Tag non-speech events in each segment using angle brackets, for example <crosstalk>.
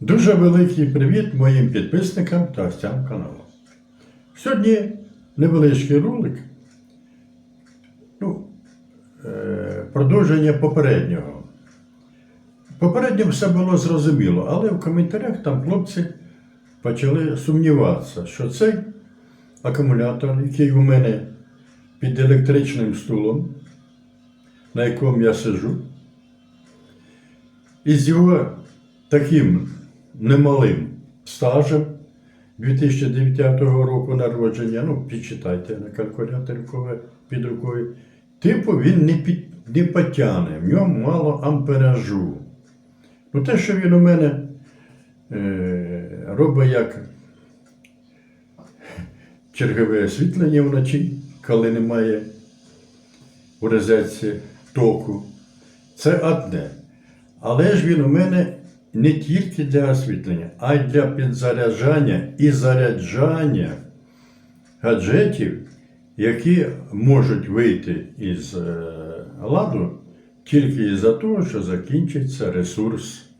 Дуже великий привіт моїм підписникам та гостям каналу. Сьогодні невеличкий ролик. Ну, е, продовження попереднього. Попередньо все було зрозуміло, але в коментарях там хлопці почали сумніватися, що цей акумулятор, який у мене під електричним стулом, на якому я сижу, із його таким немалим стажем 2009 року народження, ну, підчитайте на калькуляторі під рукою, типу він не, під, не потягне, в ньому мало амперажу. Ну, те, що він у мене е, робить як чергове освітлення вночі, коли немає у розетці току, це одне. Але ж він у мене не тільки для освітлення, а й для підзаряджання і заряджання гаджетів, які можуть вийти із е, ладу тільки із-за того, що закінчиться ресурс,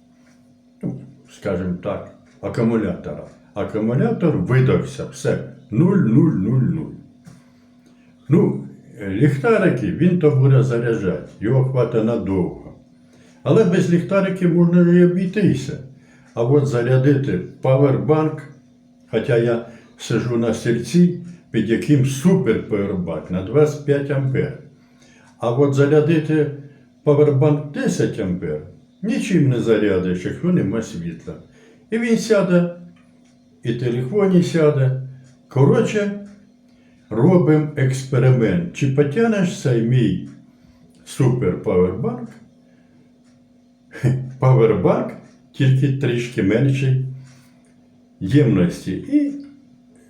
ну, скажімо так, акумулятора. Акумулятор видався, все, 0,000. Ну, ліхтарики він то буде заряджати, його хватить надовго. Але без ліхтариків можна і обійтися. А от зарядити павербанк, хоча я сижу на стільці, під яким супер павербанк на 25 ампер. А от зарядити павербанк 10 ампер нічим не зарядиш, якщо нема світла. І він сяде, і телефоні сяде. Коротше, робимо експеримент. Чи потягнеш цей мій супер павербанк? <laughs> Павербанк тільки трішки менший ємності. І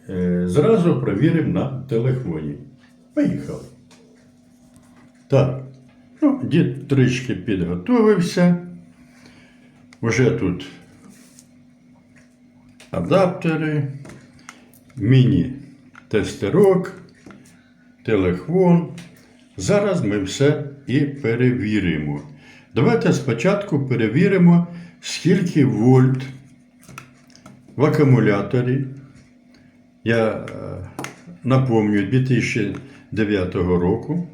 е, зразу провіримо на телефоні. Поїхали. Так. Ну, дід трішки підготовився. Вже тут адаптери, міні-тестерок, телефон. Зараз ми все і перевіримо. Давайте спочатку перевіримо, скільки вольт в акумуляторі. Я е, напомню 2009 року.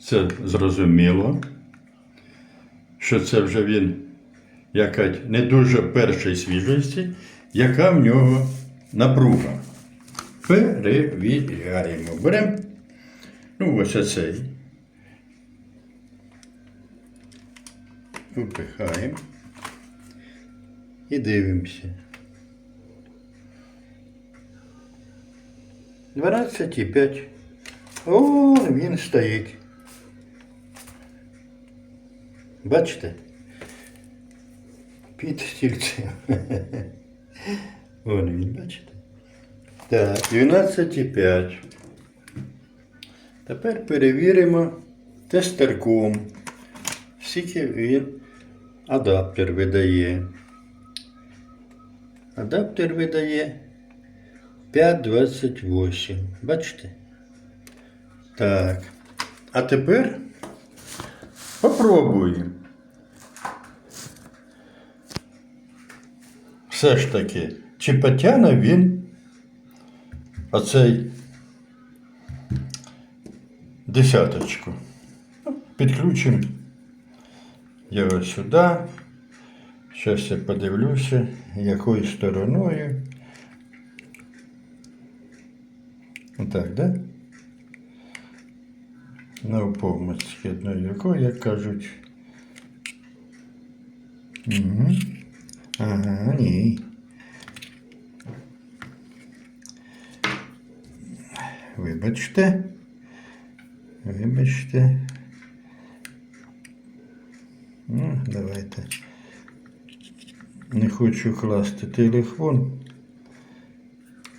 Це зрозуміло, що це вже він якась не дуже першої свіжості, яка в нього напруга. Перевіряємо. Беремо ну, ось оцей. Випихаємо і дивимося. 12,5. О, він стоїть. Бачите? Під стільцем. Вон він, бачите? Так, 12,5. Тепер перевіримо тестерком. Скільки він адаптер видає. Адаптер видає 5,28. Бачите? Так. А тепер попробуємо. Все ж таки, чи потягне він оцей десяточку. Ну, Підключимо його сюди. Зараз я подивлюся, якою стороною. Отак, да? Навпомацьки одною рукою, як кажуть. Угу. Ага, ні. Вибачте. Вибачте. Ну, давайте. Не хочу класти телефон,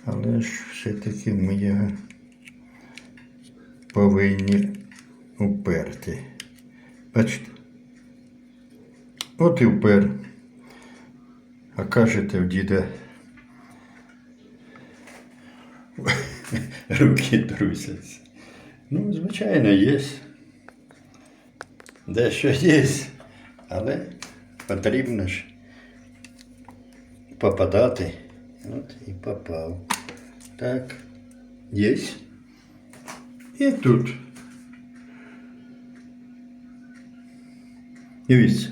але ж все-таки ми його повинні уперти. Бачите? От і впер. А кажете в діда. <laughs> Руки трусяться. Ну, звичайно, є. Дещо є, але потрібно ж попадати. От і попав. Так. Єсть. І тут. Дивіться.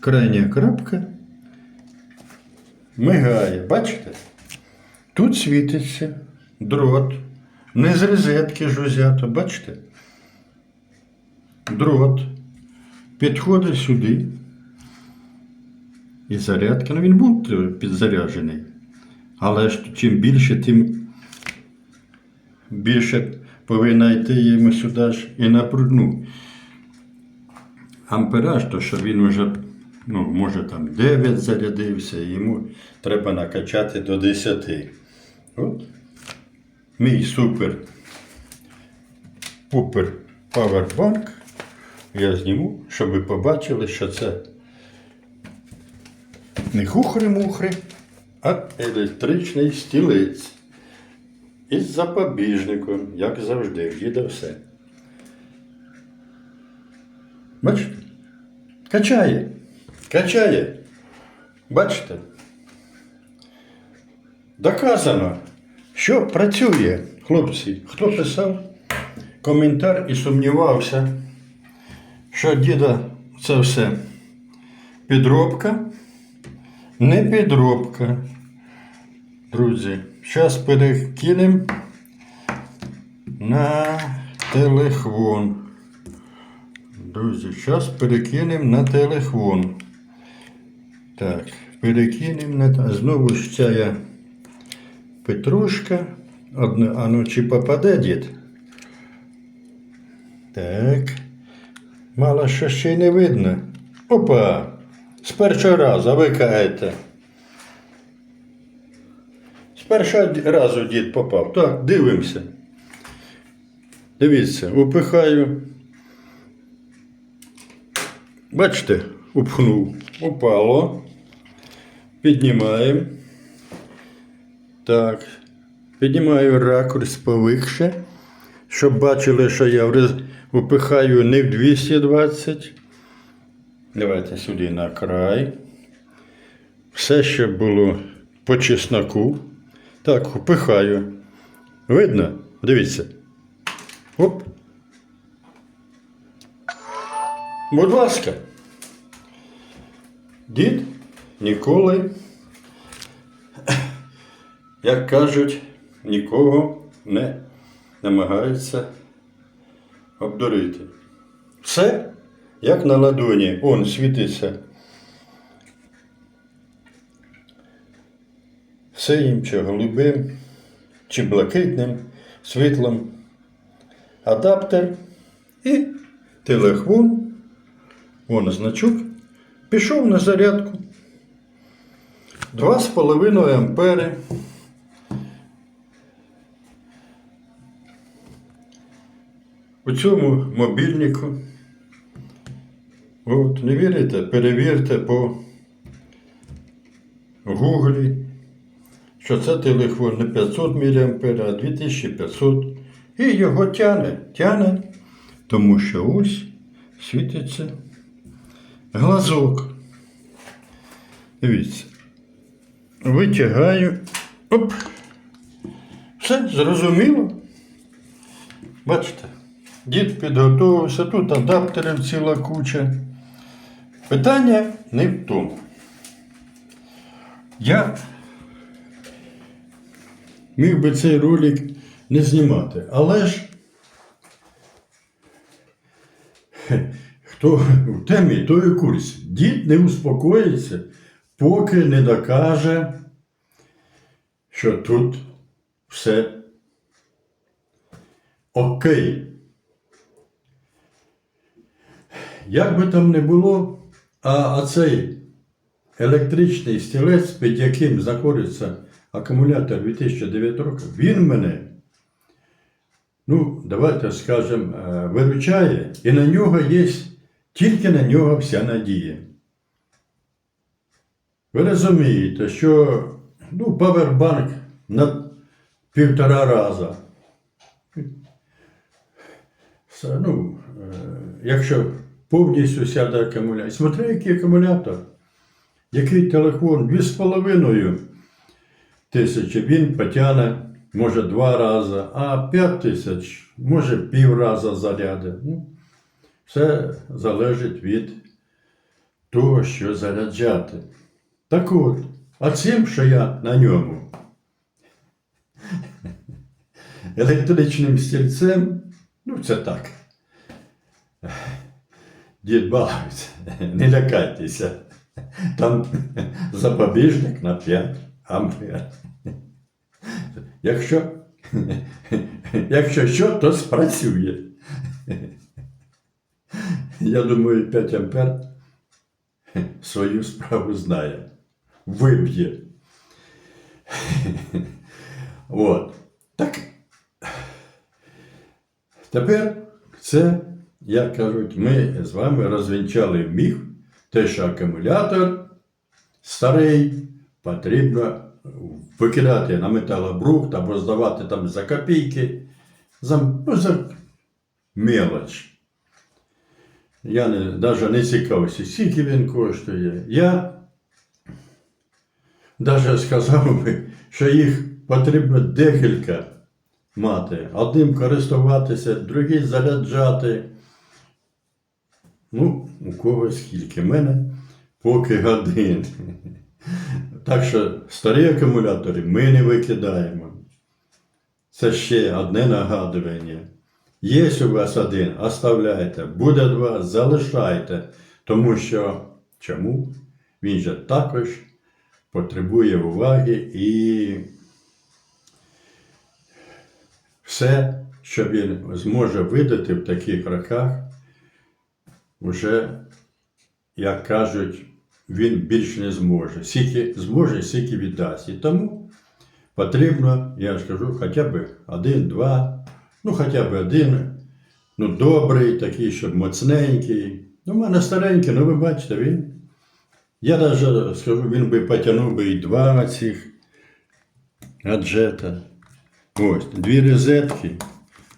Крайня крапка мигає. Бачите? Тут світиться дрот. Не з розетки ж взято, бачите? Дрот. Підходить сюди. І зарядка, ну він був е, підзаряджений. Але ж чим більше, тим більше повинна йти йому сюди ж і на прудну. Ампераж, то що він вже, ну, може там 9 зарядився, йому треба накачати до 10. От. Мій супер пупер павербанк. Я зніму, щоб ви побачили, що це не хухри-мухри, а електричний стілець. Із запобіжником, як завжди, діда все. Бачите? Качає. Качає. Бачите? Доказано, що працює, хлопці. Хто писав коментар і сумнівався, що діда це все підробка, не підробка. Друзі, зараз перекинемо на телефон. Друзі, зараз перекинемо на телефон. Так, перекинемо на знову ж ця я петрушка. Одна, а ну чи попаде дід? Так. Мало що ще й не видно. Опа! З першого разу, а ви кажете. З першого разу дід попав. Так, дивимося. Дивіться, упихаю. Бачите, упхнув. Упало. Піднімаємо. Так. Піднімаю ракурс повикше, щоб бачили, що я упихаю не в 220. Давайте сюди на край. Все ще було по чесноку. Так, упихаю. Видно? Дивіться. Оп. Будь ласка. Дід ніколи, як кажуть, нікого не намагається обдурити. Все як на ладоні, он світиться. Все їм чи голубим, чи блакитним світлом. Адаптер і телефон. Вон значок. Пішов на зарядку. 2,5 ампери. У цьому мобільнику. От, не вірите, перевірте по гуглі, що це телефон не 500 мА, а 2500. І його тяне, тяне, тому що ось світиться глазок. Дивіться. Витягаю. Оп. Все, зрозуміло. Бачите, дід підготувався, тут адаптерів ціла куча. Питання не в тому. Я міг би цей ролик не знімати, але ж хто в темі, той у курсі. Дід не успокоїться, поки не докаже, що тут все окей. Як би там не було, а, цей електричний стілець, під яким знаходиться акумулятор 2009 року, він мене, ну, давайте скажемо, е, виручає, і на нього є, тільки на нього вся надія. Ви розумієте, що ну, павербанк на півтора раза. Ну, е, якщо повністю сяде акумулятор. Смотри, який акумулятор. Який телефон? Дві з половиною тисячі він потягне, може, два рази, а п'ять тисяч, може, пів раза заряди. Ну, все залежить від того, що заряджати. Так от, а цим, що я на ньому, електричним стільцем, ну це так. Дід балується, <laughs> не лякайтеся. Там запобіжник на 5 ампер. Якщо, <laughs> якщо що, то спрацює. Я думаю, 5 ампер свою справу знає. Виб'є. От. Так. Тепер це, як кажуть, ми з вами розвінчали міф, те, що акумулятор старий потрібно викидати на металобрухт або здавати там за копійки, за, ну, за мелоч. Я навіть не цікавився, скільки він коштує. Я навіть сказав би, що їх потрібно декілька мати. Одним користуватися, другий заряджати. Ну, у когось скільки. Мене поки годин. Так що старі акумулятори ми не викидаємо. Це ще одне нагадування. Є у вас один, оставляйте, буде два, залишайте. Тому що чому? Він же також потребує уваги і все, що він зможе видати в таких роках, вже, як кажуть, він більш не зможе. Скільки зможе, скільки віддасть. І тому потрібно, я ж кажу, хоча б один, два, ну хоча б один, ну добрий, такий, щоб моцненький. Ну, в мене старенький, ну ви бачите, він. Я навіть скажу, він би потягнув би і два цих аджета. Ось, дві розетки,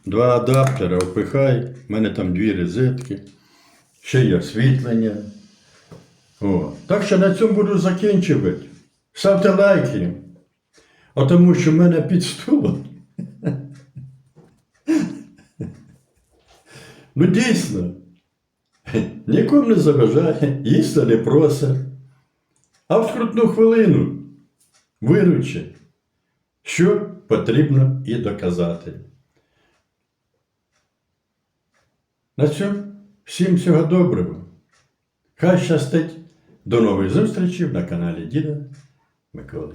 два адаптера, впихай, в мене там дві розетки, ще є освітлення. О. Так що на цьому буду закінчувати. Ставте лайки. А тому що в мене під столом. Ну дійсно. Нікому не заважає, їсти не просить. А в скрутну хвилину виручить, що потрібно і доказати. На цьому всім всього доброго. Хай щастить. До нових зустрічей на каналі Діда Миколи.